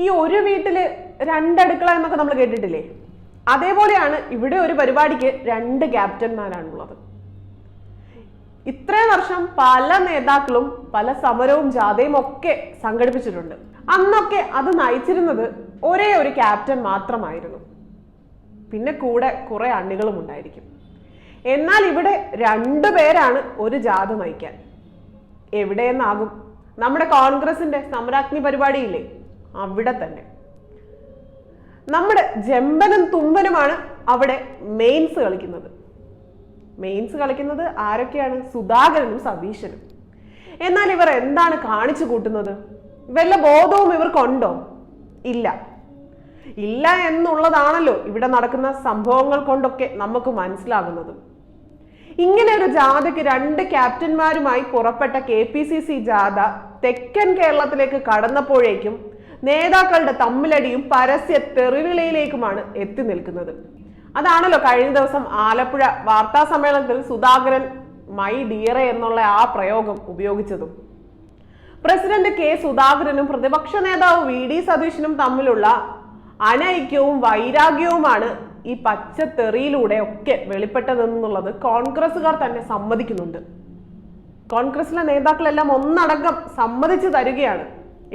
ഈ ഒരു വീട്ടിൽ രണ്ടടുക്കള എന്നൊക്കെ നമ്മൾ കേട്ടിട്ടില്ലേ? അതേപോലെയാണ് ഇവിടെ ഒരു പരിപാടിക്ക് രണ്ട് ക്യാപ്റ്റന്മാരാണുള്ളത്. ഇത്രയും വർഷം പല നേതാക്കളും പല സമരവും ജാഥയും ഒക്കെ സംഘടിപ്പിച്ചിട്ടുണ്ട്. അന്നൊക്കെ അത് നയിച്ചിരുന്നത് ഒരേ ഒരു ക്യാപ്റ്റൻ മാത്രമായിരുന്നു. പിന്നെ കൂടെ കുറെ അണികളും ഉണ്ടായിരിക്കും. എന്നാൽ ഇവിടെ രണ്ടു പേരാണ് ഒരു ജാഥ നയിക്കാൻ. എവിടെയെന്നാകും. നമ്മുടെ കോൺഗ്രസിന്റെ സമരാഗ്നി പരിപാടിയില്ലേ? അവിടെ തന്നെ. നമ്മുടെ ജമ്പനും തുമ്പനുമാണ് അവിടെ മെയിൻസ് കളിക്കുന്നത്. മെയിൻസ് കളിക്കുന്നത് ആരൊക്കെയാണ്? സുധാകരനും സതീശനും. എന്നാൽ ഇവർ എന്താണ് കാണിച്ചു കൂട്ടുന്നത്? വല്ല ബോധവും ഇവർക്കുണ്ടോ? ഇല്ല. ഇല്ല എന്നുള്ളതാണല്ലോ ഇവിടെ നടക്കുന്ന സംഭവങ്ങൾ കൊണ്ടൊക്കെ നമുക്ക് മനസ്സിലാകുന്നത്. ഇങ്ങനെ ഒരു ജാഥയ്ക്ക് രണ്ട് ക്യാപ്റ്റന്മാരുമായി പുറപ്പെട്ട കെ പി സി സി ജാഥ തെക്കൻ കേരളത്തിലേക്ക് കടന്നപ്പോഴേക്കും നേതാക്കളുടെ തമ്മിലടിയും പരസ്യ തെറിവിളിയിലേക്കുമാണ് എത്തി നിൽക്കുന്നത്. അതാണല്ലോ കഴിഞ്ഞ ദിവസം ആലപ്പുഴ വാർത്താ സമ്മേളനത്തിൽ സുധാകരൻ മൈ ഡിയറെ എന്നുള്ള ആ പ്രയോഗം ഉപയോഗിച്ചതും. പ്രസിഡന്റ് കെ സുധാകരനും പ്രതിപക്ഷ നേതാവ് വി ഡി സതീശനും തമ്മിലുള്ള അനൈക്യവും വൈരാഗ്യവുമാണ് ഈ പച്ചത്തെറിയിലൂടെ ഒക്കെ വെളിപ്പെട്ടതെന്നുള്ളത് കോൺഗ്രസുകാർ തന്നെ സമ്മതിക്കുന്നുണ്ട്. കോൺഗ്രസിലെ നേതാക്കളെല്ലാം ഒന്നടങ്കം സമ്മതിച്ചു തരികയാണ്.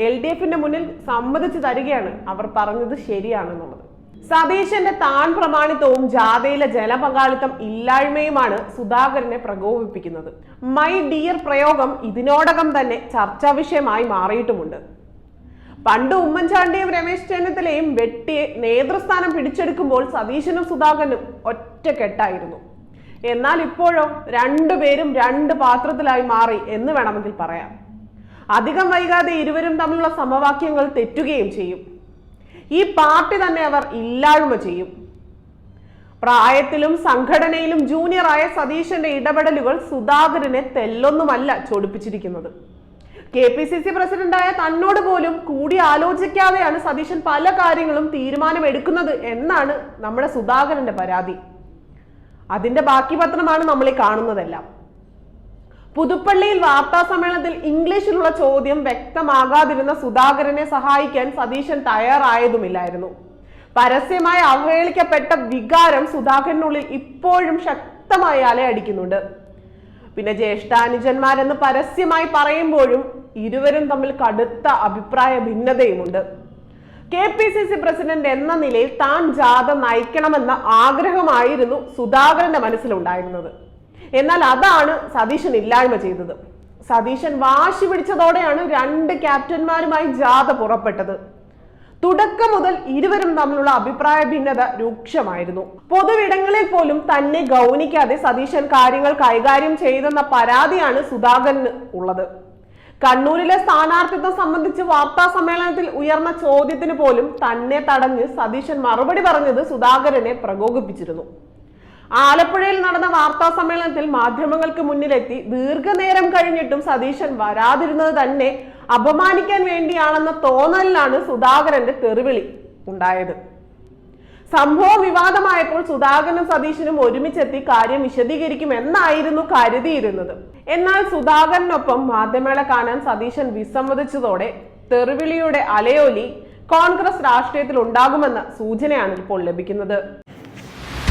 എൽ ഡി എഫിന്റെ മുന്നിൽ സമ്മതിച്ചു തരികയാണ്. അവർ പറഞ്ഞത് ശരിയാണെന്നുള്ളത്. സതീശന്റെ താൻ പ്രമാണിത്വവും ജാഥയിലെ ജനപങ്കാളിത്തം ഇല്ലായ്മയുമാണ് സുധാകരനെ പ്രകോപിപ്പിക്കുന്നത്. മൈ ഡിയർ പ്രയോഗം ഇതിനോടകം തന്നെ ചർച്ചാ വിഷയമായി മാറിയിട്ടുമുണ്ട്. പണ്ട് ഉമ്മൻചാണ്ടിയും രമേശ് ചെന്നിത്തലയും വെട്ടി നേതൃസ്ഥാനം പിടിച്ചെടുക്കുമ്പോൾ സതീശനും സുധാകരനും ഒറ്റക്കെട്ടായിരുന്നു. എന്നാൽ ഇപ്പോഴോ രണ്ടുപേരും രണ്ട് പാത്രത്തിലായി മാറി എന്ന് വേണമെങ്കിൽ പറയാം. അധികം വൈകാതെ ഇരുവരും തമ്മിലുള്ള സമവാക്യങ്ങൾ തെറ്റുകയും ചെയ്യും. ഈ പാർട്ടി തന്നെ അവർ ഇല്ലായ്മ ചെയ്യും. പ്രായത്തിലും സംഘടനയിലും ജൂനിയറായ സതീശന്റെ ഇടപെടലുകൾ സുധാകരനെ തെല്ലൊന്നുമല്ല ചൊടിപ്പിച്ചിരിക്കുന്നത്. കെ പി സി സി പ്രസിഡന്റായ തന്നോട് പോലും കൂടി ആലോചിക്കാതെയാണ് സതീശൻ പല കാര്യങ്ങളും തീരുമാനമെടുക്കുന്നത് എന്നാണ് നമ്മുടെ സുധാകരന്റെ പരാതി. അതിന്റെ ബാക്കി പത്രമാണ് നമ്മൾ കാണുന്നതെല്ലാം. പുതുപ്പള്ളിയിൽ വാർത്താ സമ്മേളനത്തിൽ ഇംഗ്ലീഷിലുള്ള ചോദ്യം വ്യക്തമാകാതിരുന്ന സുധാകരനെ സഹായിക്കാൻ സതീശൻ തയ്യാറായതുമില്ലായിരുന്നു. പരസ്യമായി അവഹേളിക്കപ്പെട്ട വികാരം സുധാകരനുള്ളിൽ ഇപ്പോഴും ശക്തമായി അലയടിക്കുന്നുണ്ട്. പിന്നെ ജ്യേഷ്ഠാനുജന്മാരെന്ന് പരസ്യമായി പറയുമ്പോഴും ഇരുവരും തമ്മിൽ കടുത്ത അഭിപ്രായ ഭിന്നതയുമുണ്ട്. K P C C president എന്ന നിലയിൽ താൻ ജാഥ നയിക്കണമെന്ന ആഗ്രഹമായിരുന്നു സുധാകരന്റെ മനസ്സിലുണ്ടായിരുന്നത്. എന്നാൽ അതാണ് സതീശൻ ഇല്ലായ്മ ചെയ്തത്. സതീശൻ വാശി പിടിച്ചതോടെയാണ് രണ്ട് ക്യാപ്റ്റന്മാരുമായി ജാഥ പുറപ്പെട്ടത്. തുടക്കം മുതൽ ഇരുവരും തമ്മിലുള്ള അഭിപ്രായ ഭിന്നത രൂക്ഷമായിരുന്നു. പൊതുവിടങ്ങളിൽ പോലും തന്നെ ഗൗനിക്കാതെ സതീശൻ കാര്യങ്ങൾ കൈകാര്യം ചെയ്തെന്ന പരാതിയാണ് സുധാകരന് ഉള്ളത്. കണ്ണൂരിലെ സ്ഥാനാർത്ഥിത്വം സംബന്ധിച്ച് വാർത്താ സമ്മേളനത്തിൽ ഉയർന്ന ചോദ്യത്തിന് പോലും തന്നെ തടഞ്ഞ് സതീശൻ മറുപടി പറഞ്ഞത് സുധാകരനെ പ്രകോപിപ്പിച്ചിരുന്നു. ആലപ്പുഴയിൽ നടന്ന വാർത്താ സമ്മേളനത്തിൽ മാധ്യമങ്ങൾക്ക് മുന്നിലെത്തി ദീർഘനേരം കഴിഞ്ഞിട്ടും സതീശൻ വരാതിരുന്നത് തന്നെ അപമാനിക്കാൻ വേണ്ടിയാണെന്ന തോന്നലിലാണ് സുധാകരന്റെ തെറിവിളി ഉണ്ടായത്. സംഭവം വിവാദമായപ്പോൾ സുധാകരനും സതീശനും ഒരുമിച്ചെത്തി കാര്യം വിശദീകരിക്കും എന്നായിരുന്നു കരുതിയിരുന്നത്. എന്നാൽ സുധാകരനൊപ്പം മാധ്യമങ്ങളെ കാണാൻ സതീശൻ വിസമ്മതിച്ചതോടെ തെറിവിളിയുടെ അലയോലി കോൺഗ്രസ് രാഷ്ട്രീയത്തിൽ ഉണ്ടാകുമെന്ന സൂചനയാണ് ഇപ്പോൾ ലഭിക്കുന്നത്.